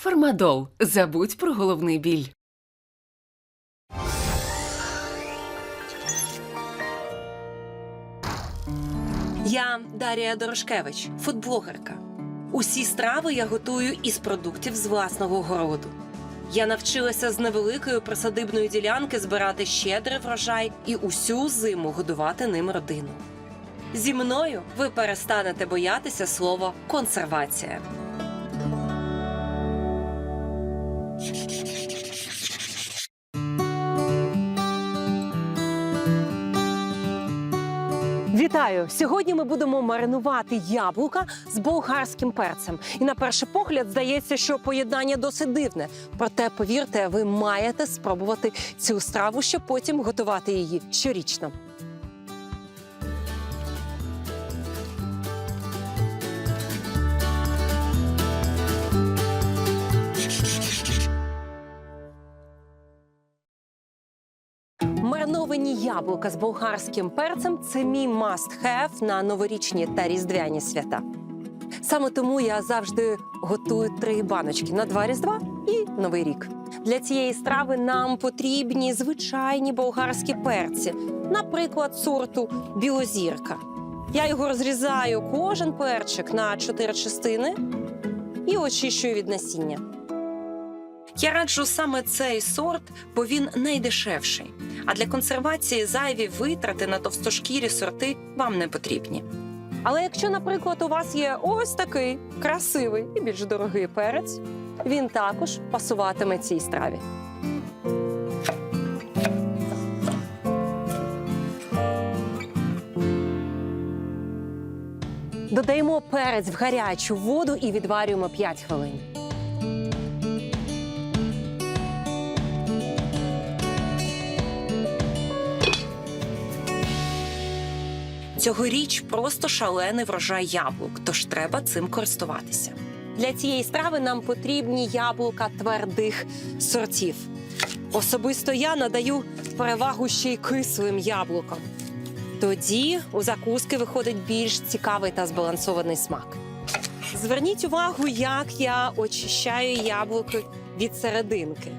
Фармадол. Забудь про головний біль. Я Дарія Дорошкевич, фудблогерка. Усі страви я готую із продуктів з власного городу. Я навчилася з невеликої присадибної ділянки збирати щедрий врожай і усю зиму годувати ним родину. Зі мною ви перестанете боятися слова консервація. Вітаю! Сьогодні ми будемо маринувати яблука з болгарським перцем. І на перший погляд здається, що поєднання досить дивне. Проте, повірте, ви маєте спробувати цю страву, щоб потім готувати її щорічно. Мариновані яблука з болгарським перцем це мій must-have на новорічні та різдвяні свята. Саме тому я завжди готую три баночки на два різдва і новий рік. Для цієї страви нам потрібні звичайні болгарські перці, наприклад, сорту білозірка. Я його розрізаю кожен перчик на чотири частини і очищую від насіння. Я раджу саме цей сорт, бо він найдешевший. А для консервації зайві витрати на товстошкірі сорти вам не потрібні. Але якщо, наприклад, у вас є ось такий красивий і більш дорогий перець, він також пасуватиме цій страві. Додаємо перець в гарячу воду і відварюємо 5 хвилин. Цьогоріч просто шалений врожай яблук, тож треба цим користуватися. Для цієї страви нам потрібні яблука твердих сортів. Особисто я надаю перевагу ще й кислим яблукам. Тоді у закуски виходить більш цікавий та збалансований смак. Зверніть увагу, як я очищаю яблуки від серединки.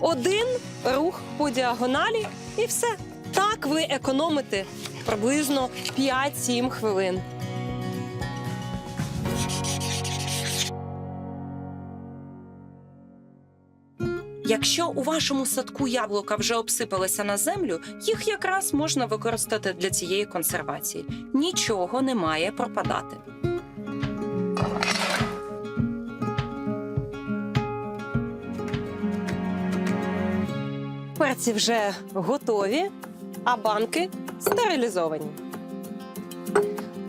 Один рух по діагоналі і все. Так ви економите приблизно 5-7 хвилин. Якщо у вашому садку яблука вже обсипалися на землю, їх якраз можна використати для цієї консервації. Нічого не має пропадати. Перці вже готові, а банки стерилізовані.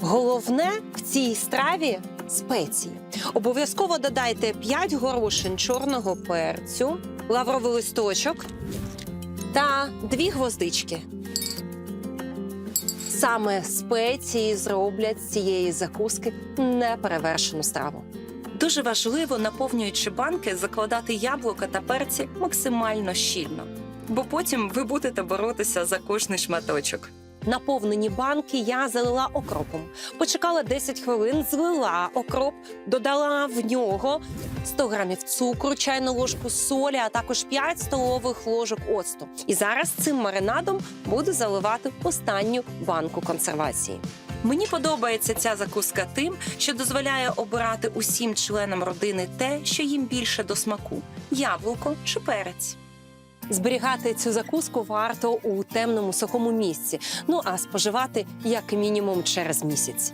Головне в цій страві спеції. Обов'язково додайте 5 горошин чорного перцю, лавровий листочок та 2 гвоздички. Саме спеції зроблять з цієї закуски неперевершену страву. Дуже важливо, наповнюючи банки, закладати яблука та перці максимально щільно, бо потім ви будете боротися за кожний шматочок. Наповнені банки я залила окропом. Почекала 10 хвилин, злила окроп, додала в нього 100 грамів цукру, чайну ложку солі, а також 5 столових ложок оцту. І зараз цим маринадом буду заливати останню банку консервації. Мені подобається ця закуска тим, що дозволяє обирати усім членам родини те, що їм більше до смаку яблуко чи перець. Зберігати цю закуску варто у темному сухому місці. Ну а споживати як мінімум через місяць.